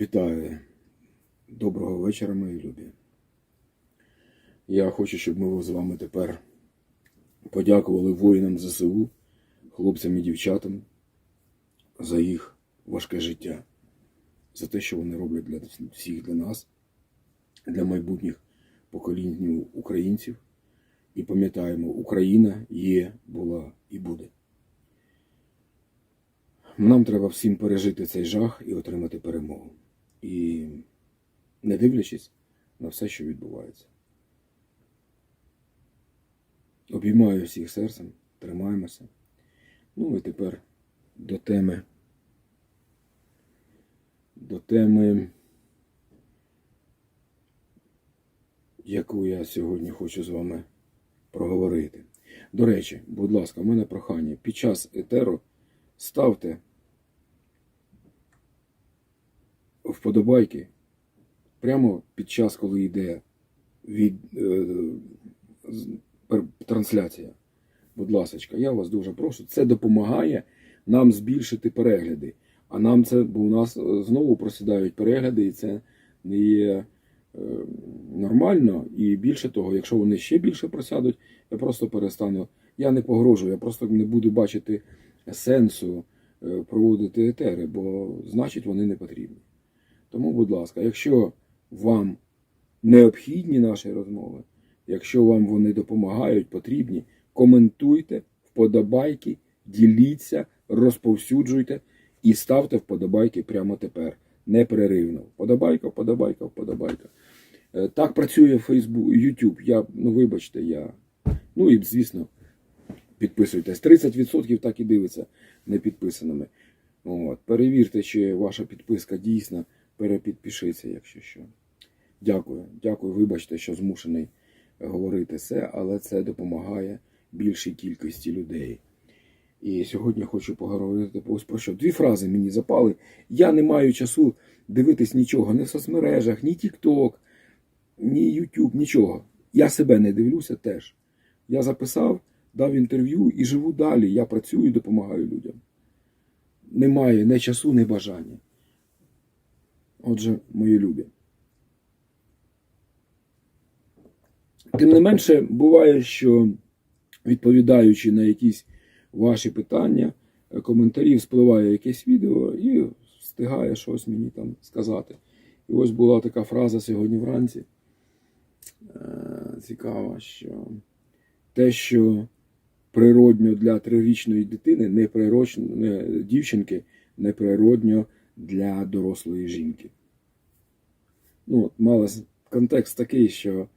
Вітаю. Доброго вечора, мої любі. Я хочу, щоб ми з вами тепер подякували воїнам ЗСУ, хлопцям і дівчатам за їх важке життя, за те, що вони роблять для всіх для нас, для майбутніх поколінь українців. І пам'ятаємо, Україна є, була і буде. Нам треба всім пережити цей жах і отримати перемогу. І не дивлячись на все, що відбувається. Обіймаю всіх серцем, тримаємося. Ну і тепер до теми. До теми, яку я сьогодні хочу з вами проговорити. До речі, будь ласка, в мене прохання. Під час етеру ставте вподобайки прямо під час, коли йде від, е, трансляція. Будь ласка, я вас дуже прошу. Це допомагає нам збільшити перегляди. А нам це, бо у нас е, знову просідають перегляди, і це не є е, нормально. І більше того, якщо вони ще більше просядуть, я просто перестану. Я не погрожую, я просто не буду бачити сенсу е, проводити етери, бо значить вони не потрібні. Тому, будь ласка, якщо вам необхідні наші розмови, якщо вам вони допомагають, потрібні, коментуйте, вподобайки, діліться, розповсюджуйте і ставте вподобайки прямо тепер. Непреривно. Вподобайка, вподобайка, вподобайка. Е, Так працює Facebook, YouTube. Я, ну вибачте, я. Ну і звісно, підписуйтесь. 30% так і дивиться не підписаними. От. Перевірте, чи ваша підписка дійсна. Перепідпишіться, якщо що. Дякую. Дякую, вибачте, що змушений говорити це, але це допомагає більшій кількості людей. І сьогодні хочу поговорити про що. Дві фрази мені запали. Я не маю часу дивитись нічого, ні в соцмережах, ні TikTok, ні YouTube, нічого. Я себе не дивлюся теж. Я записав, дав інтерв'ю і живу далі. Я працюю і допомагаю людям. Немає ні часу, ні бажання. Отже, мої любі. Тим не менше, буває, що відповідаючи на якісь ваші питання, коментарі, спливає якесь відео і встигає щось мені там сказати. І ось була така фраза сьогодні вранці. Е, Цікава, що те, що природньо для трирічної дитини, не природньо, не, дівчинки, не природньо для дорослої жінки. Ну, от, мала контекст такий, що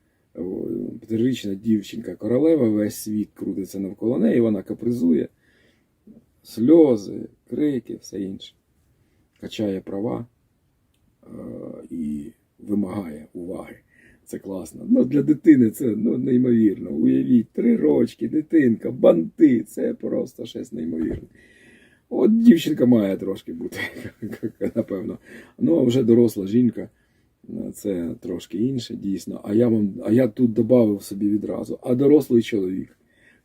п'ятирічна дівчинка королева, весь світ крутиться навколо неї, вона капризує, сльози, крики, все інше. Качає права е, і вимагає уваги. Це класно. Ну, для дитини це ну, неймовірно. Уявіть, три рочки, дитинка, банти. Це просто щось неймовірне. От дівчинка має трошки бути, напевно. Ну, а вже доросла жінка, це трошки інше, дійсно. А я вам, а я тут додав собі відразу. А дорослий чоловік,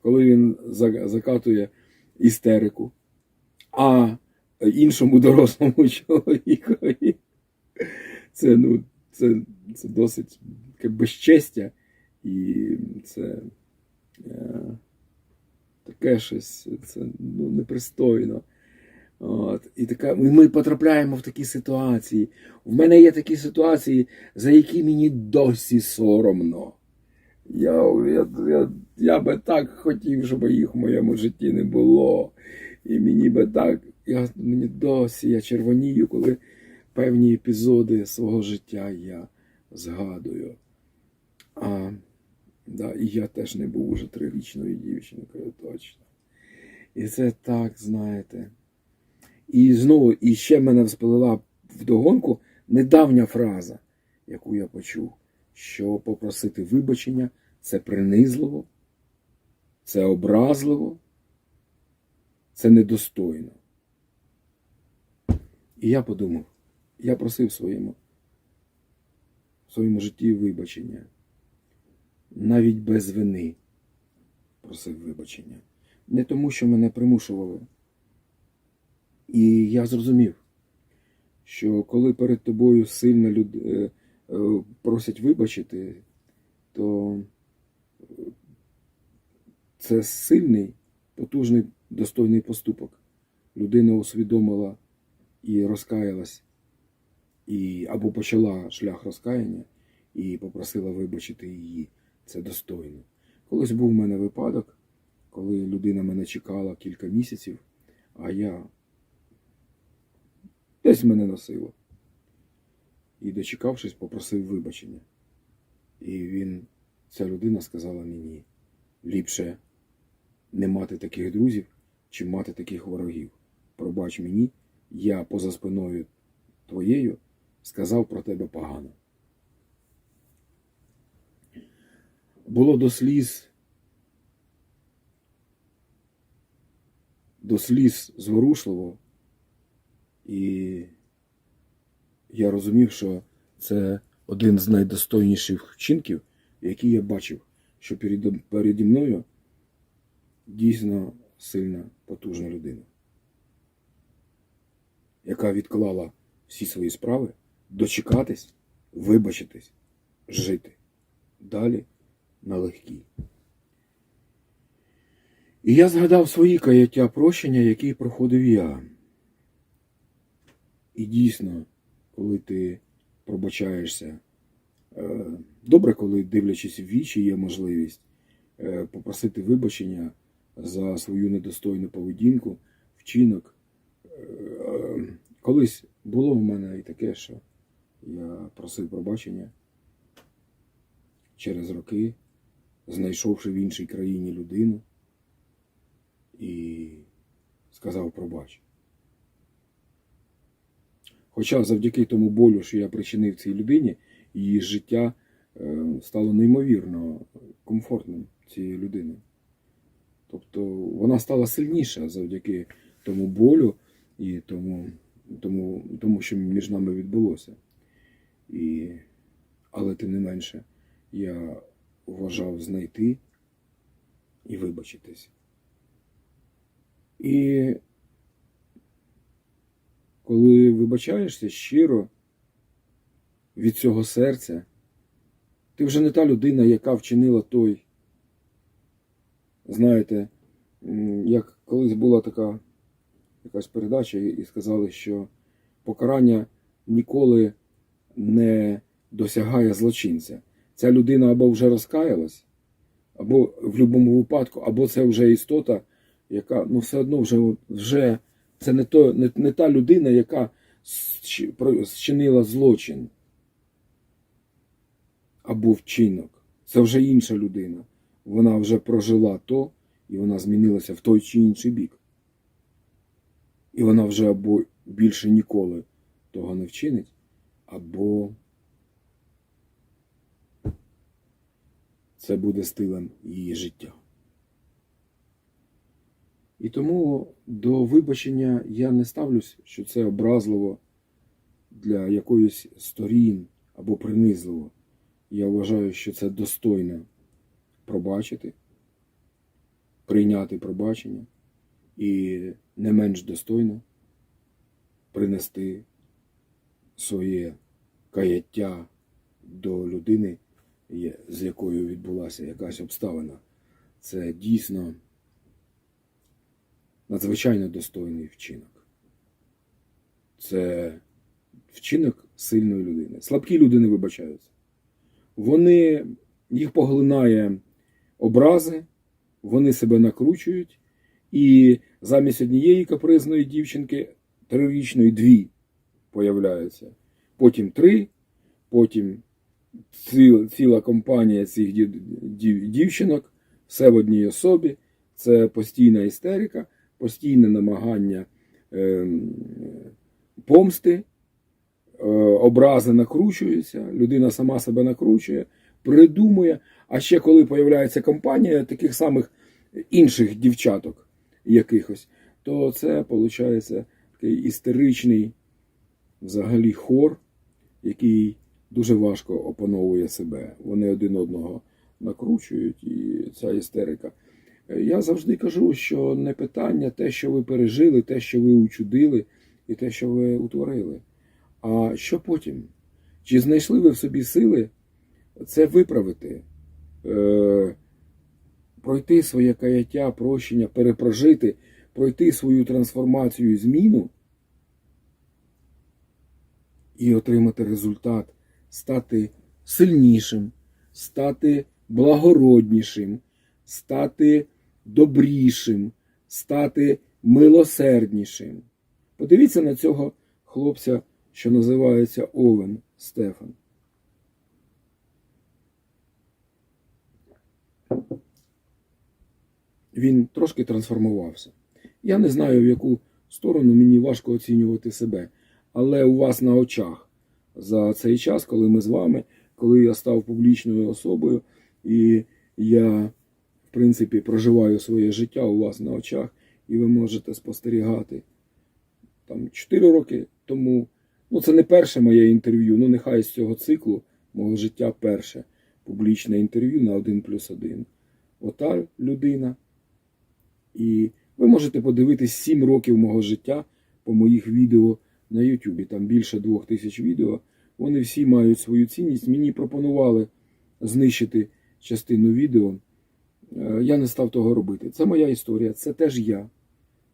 коли він закатує істерику, а іншому дорослому чоловікові, це, ну, це, це досить таке безчестя, і це е, таке щось, це ну, непристойно. От, і така, і ми потрапляємо в такі ситуації. В мене є такі ситуації, за які мені досі соромно. Я, я, я, я би так хотів, щоб їх в моєму житті не було. І мені би так, я, мені досі я червонію, коли певні епізоди свого життя я згадую. А, да, і я теж не був уже трирічною дівчинкою, точно. І це так, знаєте. І знову, і ще мене всплила вдогонку недавня фраза, яку я почув, що попросити вибачення це принизливо, це образливо, це недостойно. І я подумав, я просив своєму, в своєму житті вибачення, навіть без вини просив вибачення. Не тому, що мене примушували. І я зрозумів, що коли перед тобою сильно люд... е, е, просять вибачити, то е, це сильний, потужний, достойний поступок. Людина усвідомила і розкаялась, і або почала шлях розкаяння і попросила вибачити її. Це достойно. Колись був у мене випадок, коли людина мене чекала кілька місяців, а я десь мене носило. І дочекавшись, попросив вибачення. І він, ця людина сказала мені, ліпше не мати таких друзів, чи мати таких ворогів. Пробач мені, я поза спиною твоєю сказав про тебе погано. Було до сліз, до сліз зворушливо, і я розумів, що це один з найдостойніших вчинків, які я бачив, що переді, мною дійсно сильна, потужна людина, яка відклала всі свої справи, дочекатись, вибачитись, жити. Далі налегкій. І я згадав свої каяття прощення, які проходив я. І дійсно, коли ти пробачаєшся, е, добре, коли дивлячись в вічі, є можливість е, попросити вибачення за свою недостойну поведінку, вчинок. Е, Колись було в мене і таке, що я просив пробачення через роки, знайшовши в іншій країні людину, і сказав пробач. Хоча завдяки тому болю, що я причинив цій людині, її життя е, стало неймовірно комфортним цієї людини. Тобто вона стала сильніша завдяки тому болю і тому, тому, тому що між нами відбулося. І, але тим не менше, я вважав знайти і вибачитись. І коли вибачаєшся щиро від цього серця, ти вже не та людина, яка вчинила той. Знаєте, як колись була така якась передача, і сказали, що покарання ніколи не досягає злочинця. Ця людина або вже розкаялась, або в будь-якому випадку, або це вже істота, яка ну все одно вже, вже це не, то, не, не та людина, яка зчинила злочин або вчинок. Це вже інша людина. Вона вже прожила то, і вона змінилася в той чи інший бік. І вона вже або більше ніколи того не вчинить, або це буде стилем її життя. І тому до вибачення я не ставлюсь, що це образливо для якоїсь сторін або принизливо. Я вважаю, що це достойно пробачити, прийняти пробачення і не менш достойно принести своє каяття до людини, з якою відбулася якась обставина. Це дійсно надзвичайно достойний вчинок. Це вчинок сильної людини. Слабкі люди не вибачаються. Вони їх поглинає образи, вони себе накручують, і замість однієї капризної дівчинки трирічної дві появляються. Потім три, потім ціла, ціла компанія цих дів- дів- дівчинок, все в одній особі. Це постійна істерика, постійне намагання ем, помсти, е, образи накручуються, людина сама себе накручує, придумує. А ще коли появляється компанія таких самих інших дівчаток якихось, то це виходить такий істеричний взагалі хор, який дуже важко опановує себе. Вони один одного накручують, і ця істерика. Я завжди кажу, що не питання те, що ви пережили, те, що ви учудили, і те, що ви утворили, А що потім? Чи знайшли ви в собі сили це виправити? Е, пройти своє каяття, прощення, перепрожити, пройти свою трансформацію і зміну і отримати результат, стати сильнішим, стати благороднішим, стати добрішим, стати милосерднішим. Подивіться на цього хлопця, що називається Овен Стефан. Він трошки трансформувався. Я не знаю, в яку сторону мені важко оцінювати себе, але у вас на очах за цей час, коли ми з вами, коли я став публічною особою, і я, принципі, проживаю своє життя у вас на очах, і ви можете спостерігати там 4 роки тому. Ну, це не перше моє інтерв'ю, ну нехай з цього циклу мого життя перше публічне інтерв'ю на 1 плюс 1. Ота людина. І ви можете подивитись 7 років мого життя по моїх відео на Ютубі. Там більше двох тисяч відео. Вони всі мають свою цінність. Мені пропонували знищити частину відео. Е, Я не став того робити. Це моя історія, це теж я.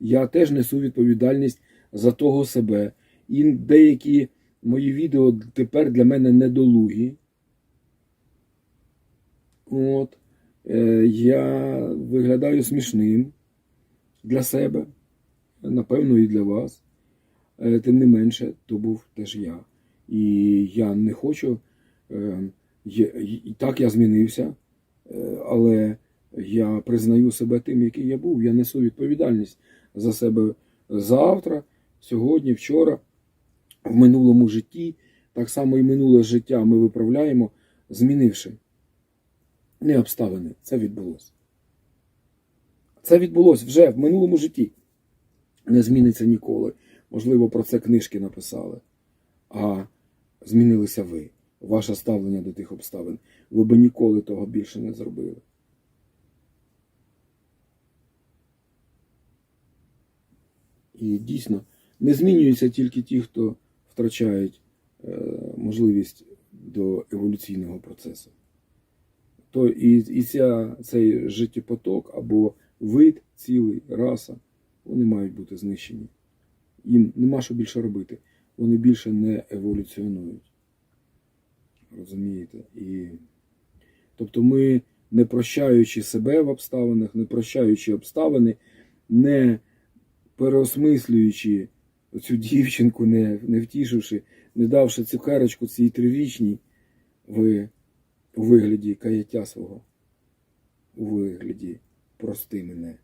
Я теж несу відповідальність за того себе. І деякі мої відео тепер для мене недолугі. От. Е, Я виглядаю смішним для себе, напевно, і для вас. Е, Тим не менше, то був теж я. І я не хочу. І так я змінився, але я признаю себе тим, який я був. Я несу відповідальність за себе завтра, сьогодні, вчора, в минулому житті. Так само і минуле життя ми виправляємо, змінивши не обставини. Це відбулося. Це відбулося вже в минулому житті. Не зміниться ніколи. Можливо, про це книжки написали. А змінилися ви. Ваше ставлення до тих обставин. Ви би ніколи того більше не зробили. І дійсно не змінюються тільки ті, хто втрачають е, можливість до еволюційного процесу. То і, і ця, цей життєпоток або вид, цілий, раса, вони мають бути знищені. Їм нема що більше робити. Вони більше не еволюціонують. Розумієте? І... Тобто ми, не прощаючи себе в обставинах, не прощаючи обставини, не переосмислюючи цю дівчинку, не, не втішивши, не давши цукерочку цій трирічній, ви у вигляді каяття свого, у вигляді прости мене,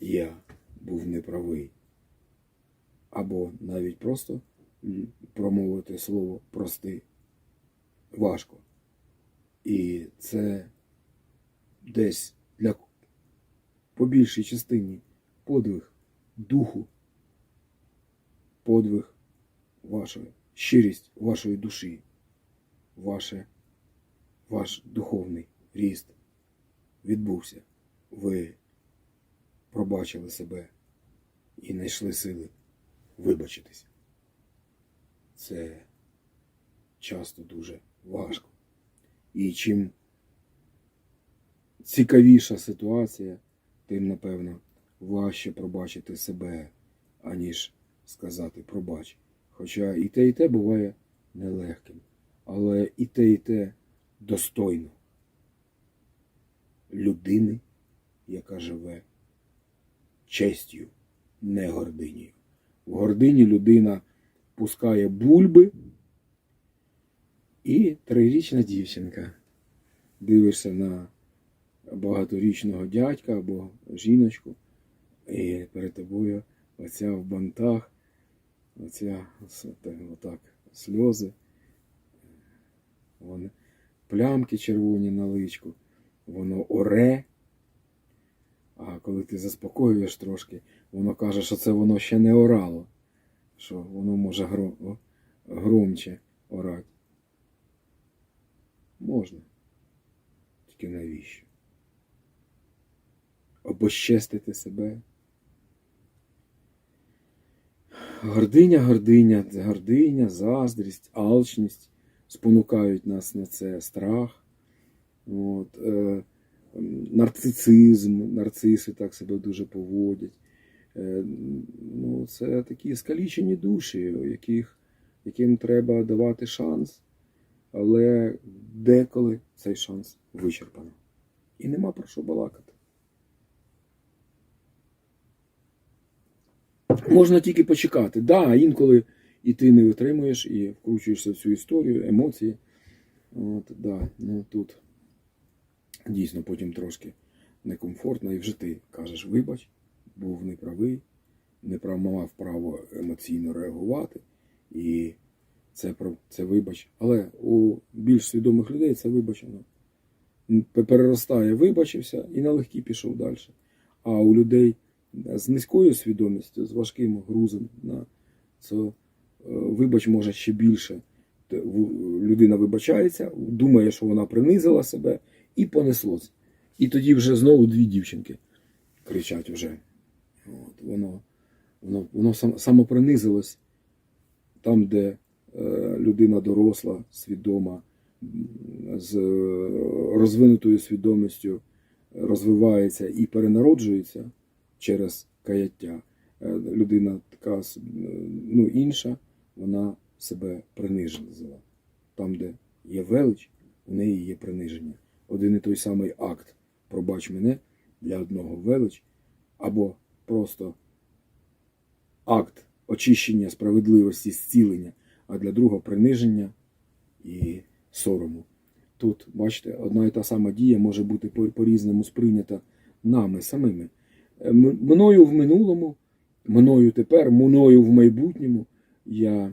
я був неправий. Або навіть просто промовити слово прости важко. І це десь для по більшій частині подвиг духу, подвиг вашої, щирість вашої душі, ваше, ваш духовний ріст відбувся. Ви пробачили себе і знайшли сили вибачитись. Це часто дуже важко. І чим цікавіша ситуація, тим, напевно, важче пробачити себе, аніж сказати пробач. Хоча і те, і те буває нелегким. Але і те, і те достойно людини, яка живе честю, не гординею. В гордині людина пускає бульби, і трирічна дівчинка. Дивишся на багаторічного дядька або жіночку, і перед тобою оця в бантах, оця отак, сльози, вони, плямки червоні на личку, воно оре. А коли ти заспокоюєш трошки, воно каже, що це воно ще не орало, що воно може гро- громче орати. Можна. Тільки навіщо? Обощестити себе. Гординя, гординя, гординя, заздрість, алчність спонукають нас на це страх. От, е, нарцицизм, нарциси так себе дуже поводять. Е, ну, це такі скалічені душі, яких, яким треба давати шанс, але деколи цей шанс вичерпано. І нема про що балакати. Можна тільки почекати. Да, інколи і ти не витримуєш, і вкручуєшся в цю історію, емоції. От, да, ну тут дійсно потім трошки некомфортно, і вже ти кажеш, вибач, був неправий, не мав право емоційно реагувати. І це, це вибач. Але у більш свідомих людей це вибачено. Переростає, вибачився і налегкі пішов далі. А у людей з низькою свідомістю, з важким грузом на це е, вибач може ще більше. Людина вибачається, думає, що вона принизила себе, і понеслось. І тоді вже знову дві дівчинки кричать вже. От, воно, воно, воно сам- самопринизилось там, де е, людина доросла, свідома, з е, розвинутою свідомістю розвивається і перенароджується через каяття. Е, Людина така е, ну, інша, вона себе принижила. Там, де є велич, у неї є приниження. Один і той самий акт пробач мене для одного велич, або просто акт очищення справедливості, зцілення, а для другого приниження і сорому. Тут, бачите, одна і та сама дія може бути по-різному сприйнята нами самими. Мною в минулому, мною тепер, мною в майбутньому. Я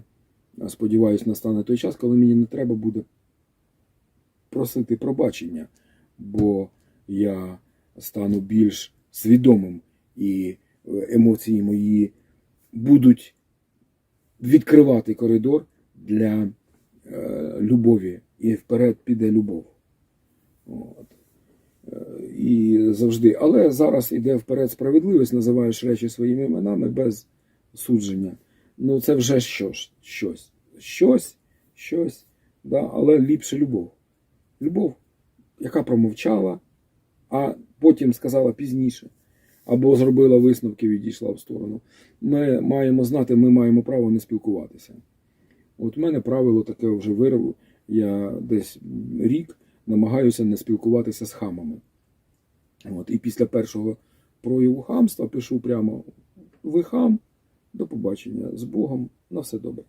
сподіваюся, настане той час, коли мені не треба буде просити пробачення, бо я стану більш свідомим і е, емоції мої будуть відкривати коридор для е, любові, і вперед піде любов. От. І завжди. Але зараз іде вперед справедливість, називаєш речі своїми іменами без судження. Ну, це вже щось. Щось. Щось, щось, да? але ліпше любов. Любов, яка промовчала, а потім сказала пізніше, або зробила висновки відійшла в сторону. Ми маємо знати, ми маємо право не спілкуватися. От в мене правило таке вже виробу. Я десь рік намагаюся не спілкуватися з хамами. От, і після першого прояву хамства пишу прямо: ви хам, до побачення, з Богом, на все добре.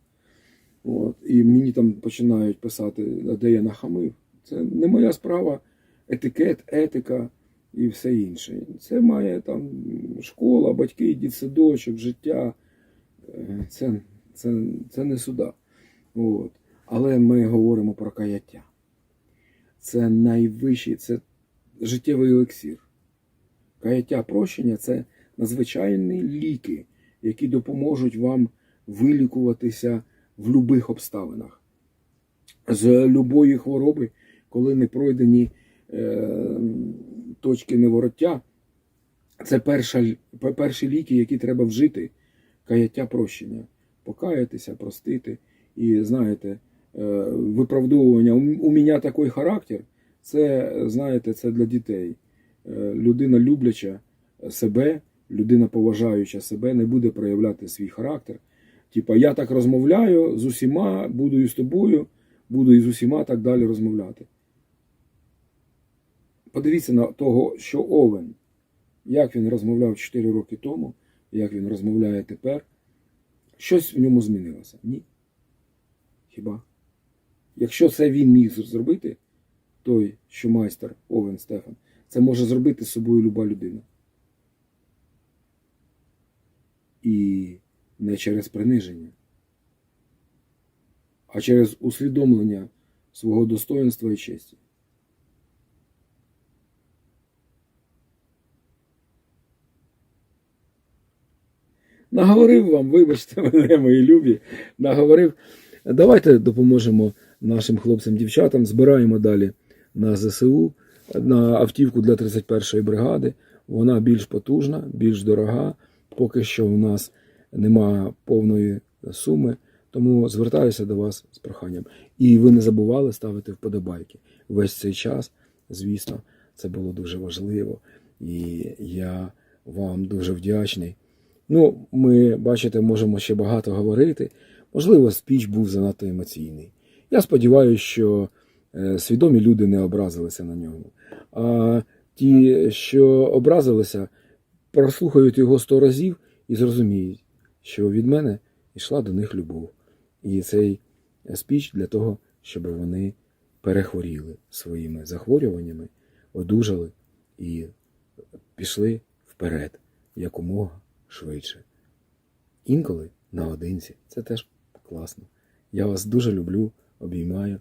От, і мені там починають писати, де я нахамив. Це не моя справа, етикет, етика і все інше. Це має там школа, батьки, дітсадочок, життя. Е, Це, це, це не суда. От. Але ми говоримо про каяття. Це найвищий, це життєвий елексір. Каяття прощення це надзвичайні ліки, які допоможуть вам вилікуватися в будь-яких обставинах. З любої хвороби, коли не пройдені е, точки невороття, це перша, перші ліки, які треба вжити. Каяття прощення. Покаятися, простити. І знаєте, виправдовування. У, у мене такий характер, це, знаєте, це для дітей. Е, Людина любляча себе, людина поважаюча себе, не буде проявляти свій характер. Типа, я так розмовляю з усіма, буду і з тобою, буду і з усіма так далі розмовляти. Подивіться на того, що Овен, як він розмовляв 4 роки тому, як він розмовляє тепер. Щось в ньому змінилося? Ні. Хіба? Якщо це він міг зробити, той, що майстер Овен Стефан, це може зробити з собою люба людина. І не через приниження, а через усвідомлення свого достоинства і честі. Наговорив вам, вибачте мене, мої любі, наговорив. Давайте допоможемо нашим хлопцям-дівчатам. Збираємо далі на ЗСУ, на автівку для 31-ї бригади. Вона більш потужна, більш дорога. Поки що у нас нема повної суми. Тому звертаюся до вас з проханням. І ви не забували ставити вподобайки. Весь цей час, звісно, це було дуже важливо. І я вам дуже вдячний. Ну, ми, бачите, можемо ще багато говорити. Можливо, спіч був занадто емоційний. Я сподіваюся, що е, свідомі люди не образилися на нього. А ті, що образилися, прослухають його сто разів і зрозуміють, що від мене йшла до них любов. І цей спіч для того, щоб вони перехворіли своїми захворюваннями, одужали і пішли вперед якомога швидше. Інколи наодинці. Це теж класно. Я вас дуже люблю, обіймаю.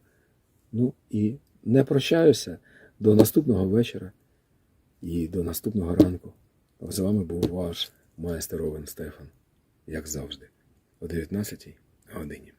Ну і не прощаюся до наступного вечора і до наступного ранку. З вами був ваш майстер Овен Стефан, як завжди, о 19 годині.